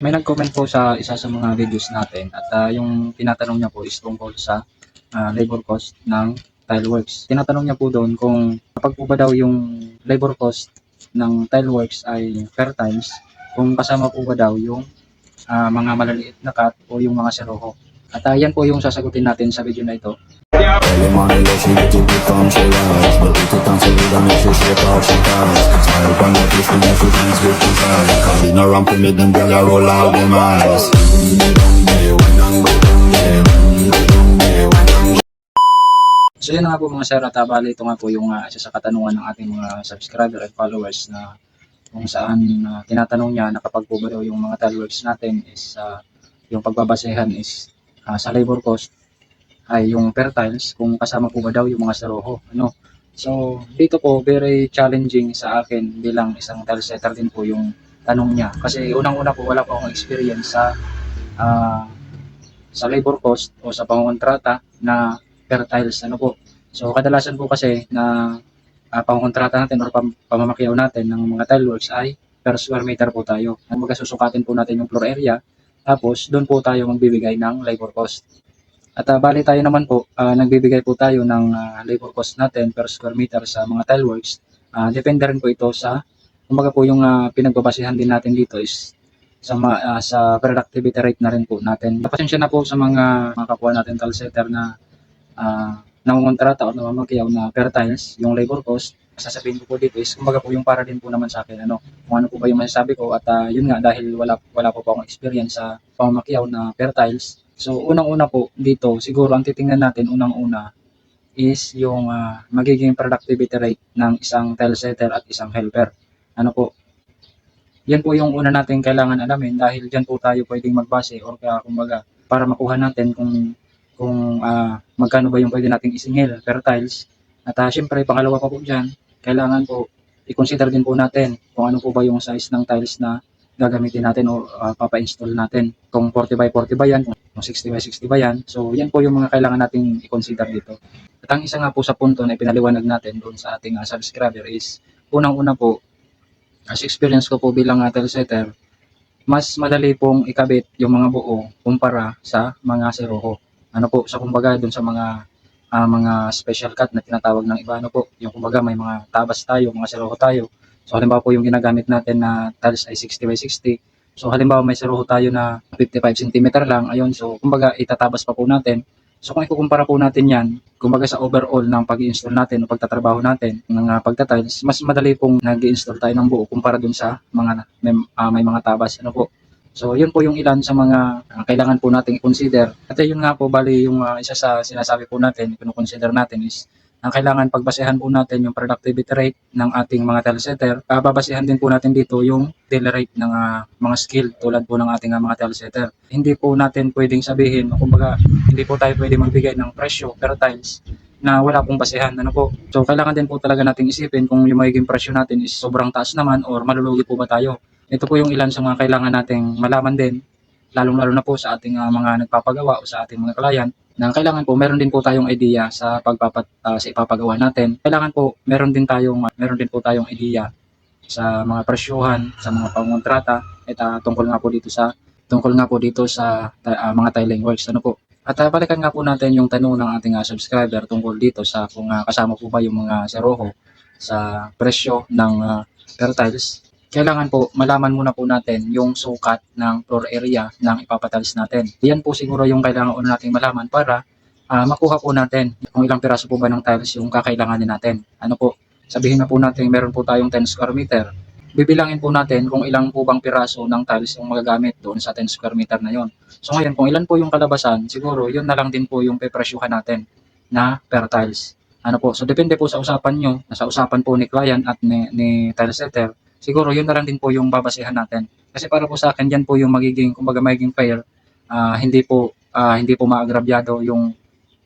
May nag-comment po sa isa sa mga videos natin at ah, yung tinatanong niya po is tungkol sa ah, labor cost ng Tileworks. Tinatanong niya po doon kung kapag po ba daw yung labor cost ng Tileworks ay per times, kung kasama po ba daw yung ah, mga malaliit na cut o yung mga seroho. At ah, yan po yung sasagutin natin sa video na ito. Elle est money, yeah, she get it comme she likes But we tout temps, c'est dans les cheveux, she out, she ties Smile upon the face, when you feel things with his eyes around for me, them girl, I roll out them eyes. So yun nga po mga sir. At ah, bali ito nga po yung ah, isa sa katanungan ng ating mga subscriber at followers na kung saan ah, tinatanong niya na kapag po ba daw yung mga followers natin is ah, yung pagbabasehan is ah, sa labor cost ay yung per tiles kung kasama po ba daw yung mga saroho ano? So dito po very challenging sa akin bilang isang tile setter din po yung tanong niya kasi unang-una po wala po akong experience sa ah, sa labor cost o sa pangontrata na per tiles ano po. So kadalasan po kasi na uh, pangontrata natin or pam- pamamakyaw natin ng mga tile works ay per square meter po tayo. Ang magkasusukatin po natin yung floor area tapos doon po tayo magbibigay ng labor cost. At uh, bali tayo naman po, ah, nagbibigay po tayo ng ah, labor cost natin per square meter sa mga tile works. Ah, depende rin po ito sa, kumbaga po yung ah, pinagbabasihan din natin dito is sa ah, sa productivity rate na rin po natin. Pasensya na po sa mga mga kapwa natin tile setter na ah nangungontrata o namamagyaw na per tiles, yung labor cost, sasabihin ko po dito is, kumbaga po yung para din po naman sa akin, ano, kung ano po ba yung masasabi ko at ah, yun nga dahil wala wala po po akong experience sa pamamakyaw na per tiles. So unang-una po dito, siguro ang titingnan natin unang-una is yung ah, magiging productivity rate ng isang tile setter at isang helper. Ano po? Yan po yung una natin kailangan alamin dahil diyan po tayo pwedeng magbase or kaya kumbaga para makuha natin kung kung ah, magkano ba yung pwede nating isingil per tiles. At uh, syempre, pangalawa pa po dyan, kailangan po i-consider din po natin kung ano po ba yung size ng tiles na gagamitin natin o ah, papa-install natin. Kung 40 by 40 ba yan, kung 60 by 60 ba yan. So, yan po yung mga kailangan nating i-consider dito. At ang isa nga po sa punto na ipinaliwanag natin doon sa ating ah, subscriber is, unang-una po, as experience ko po bilang uh, tile setter, mas madali pong ikabit yung mga buo kumpara sa mga seroho ano po, sa kumbaga dun sa mga ah, mga special cut na tinatawag ng iba, ano po, yung kumbaga may mga tabas tayo, mga seroho tayo. So halimbawa po yung ginagamit natin na tiles ay 60 by 60. So halimbawa may seroho tayo na 55 cm lang, ayun, so kumbaga itatabas pa po natin. So kung ikukumpara po natin yan, kumbaga sa overall ng pag-install natin o pagtatrabaho natin ng uh, pagtatiles, mas madali pong nag-install tayo ng buo kumpara dun sa mga may, ah, may mga tabas, ano po. So, yun po yung ilan sa mga uh, kailangan po nating i-consider. At yun nga po, bali yung uh, isa sa sinasabi po natin, kino-consider natin is ang kailangan pagbasehan po natin yung productivity rate ng ating mga telesetter. Uh, babasehan din po natin dito yung daily rate ng uh, mga skill tulad po ng ating uh, mga telesetter. Hindi po natin pwedeng sabihin, kumbaga, hindi po tayo pwedeng magbigay ng presyo per tiles na wala pong basehan. Ano po? So, kailangan din po talaga nating isipin kung yung magiging presyo natin is sobrang taas naman or malulugi po ba tayo. Ito po yung ilan sa mga kailangan nating malaman din, lalong-lalo na po sa ating uh, mga nagpapagawa o sa ating mga client, na kailangan po meron din po tayong idea sa pagpapat uh, sa ipapagawa natin. Kailangan po meron din tayong meron din po tayong idea sa mga presyuhan, sa mga pangontrata, at uh, tungkol nga po dito sa tungkol nga po dito sa uh, mga tiling works ano po. At uh, balikan nga po natin yung tanong ng ating uh, subscriber tungkol dito sa kung uh, kasama po ba yung mga seroho sa presyo ng uh, per tiles kailangan po malaman muna po natin yung sukat ng floor area ng ipapatiles natin. Yan po siguro yung kailangan una nating malaman para uh, makuha po natin kung ilang piraso po ba ng tiles yung kakailanganin natin. Ano po, sabihin na po natin meron po tayong 10 square meter. Bibilangin po natin kung ilang po bang piraso ng tiles yung magagamit doon sa 10 square meter na yon. So ngayon, kung ilan po yung kalabasan, siguro yun na lang din po yung pepresyuhan natin na per tiles. Ano po, so depende po sa usapan nyo, sa usapan po ni client at ni, ni tile setter, siguro yun na lang din po yung babasehan natin. Kasi para po sa akin, yan po yung magiging, kumbaga magiging fair. Uh, hindi po uh, hindi po maagrabyado yung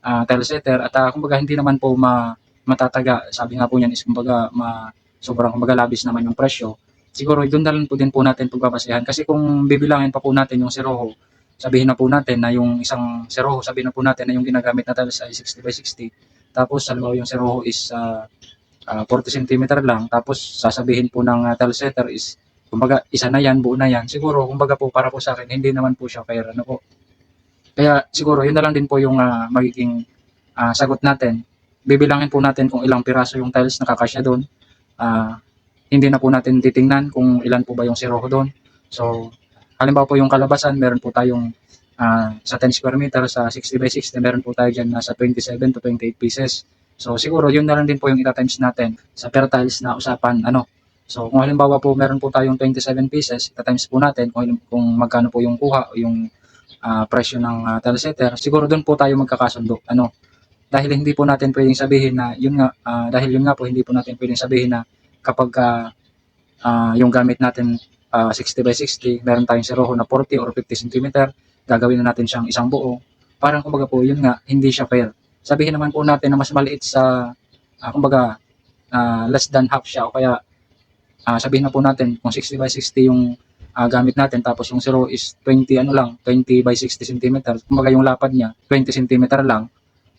uh, tile setter at uh, kumbaga hindi naman po ma, matataga. Sabi nga po niyan is kumbaga ma, sobrang kumbaga labis naman yung presyo. Siguro doon na lang po din po natin pagbabasehan. Kasi kung bibilangin pa po natin yung seroho, sabihin na po natin na yung isang seroho, sabihin na po natin na yung ginagamit na tiles ay 60 by 60. Tapos, halimbawa yung seroho is uh, uh, 40 cm lang tapos sasabihin po ng uh, tile setter is kumbaga isa na yan, buo na yan, siguro kumbaga po para po sa akin, hindi naman po siya fair. Ano po? Kaya siguro yun na lang din po yung ah, magiging ah, sagot natin. Bibilangin po natin kung ilang piraso yung tiles na kakasya doon. Ah, hindi na po natin titingnan kung ilan po ba yung siroho doon. So, halimbawa po yung kalabasan, meron po tayong ah, sa 10 square meter, sa 60 by 60, meron po tayo dyan nasa 27 to 28 pieces. So, siguro yun na lang din po yung ita-times natin sa per tiles na usapan. Ano? So, kung halimbawa po meron po tayong 27 pieces, ita-times po natin kung, kung magkano po yung kuha o yung ah, presyo ng uh, tile setter, siguro doon po tayo magkakasundo. Ano? Dahil hindi po natin pwedeng sabihin na, yun nga, ah, dahil yun nga po, hindi po natin pwedeng sabihin na kapag ah, ah, yung gamit natin ah, 60 by 60, meron tayong siroho na 40 or 50 cm, gagawin na natin siyang isang buo. Parang kumbaga po, yun nga, hindi siya fair. Sabihin naman po natin na mas maliit sa, ah, kumbaga, ah, less than half siya o kaya ah, sabihin na po natin kung 60 by 60 yung ah, gamit natin tapos yung zero is 20 ano lang, 20 by 60 cm. Kumbaga yung lapad niya 20 cm lang.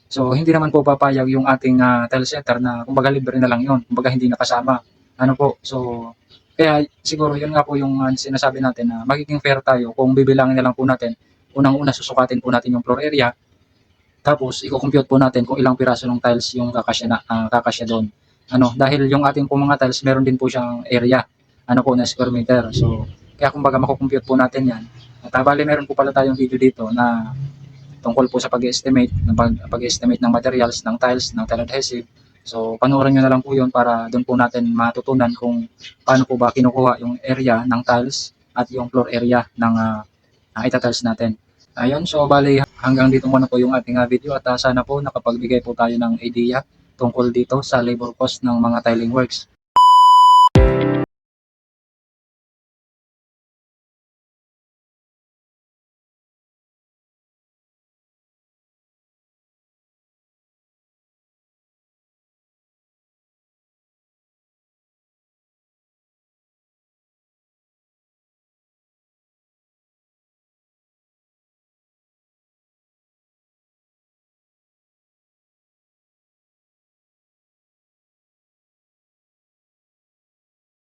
So hindi naman po papayag yung ating uh, tile setter na kumbaga libre na lang yun. Kumbaga hindi nakasama. Ano po? So kaya siguro yun nga po yung ah, sinasabi natin na magiging fair tayo kung bibilangin na lang po natin. Unang-una susukatin po natin yung floor area. Tapos i-compute po natin kung ilang piraso ng tiles yung kakasya na ah, kakasya doon. Ano, dahil yung ating po mga tiles meron din po siyang area. Ano po na square meter. So kaya kumbaga makukompute po natin 'yan. At ah, bali meron po pala tayong video dito na tungkol po sa pag-estimate ng pag- pag-estimate ng materials ng tiles ng tile adhesive. So panoorin niyo na lang po 'yon para doon po natin matutunan kung paano po ba kinukuha yung area ng tiles at yung floor area ng uh, itatiles natin. Ayun, so bali hanggang dito muna po yung ating ah, video at ah, sana po nakapagbigay po tayo ng idea tungkol dito sa labor cost ng mga tiling works.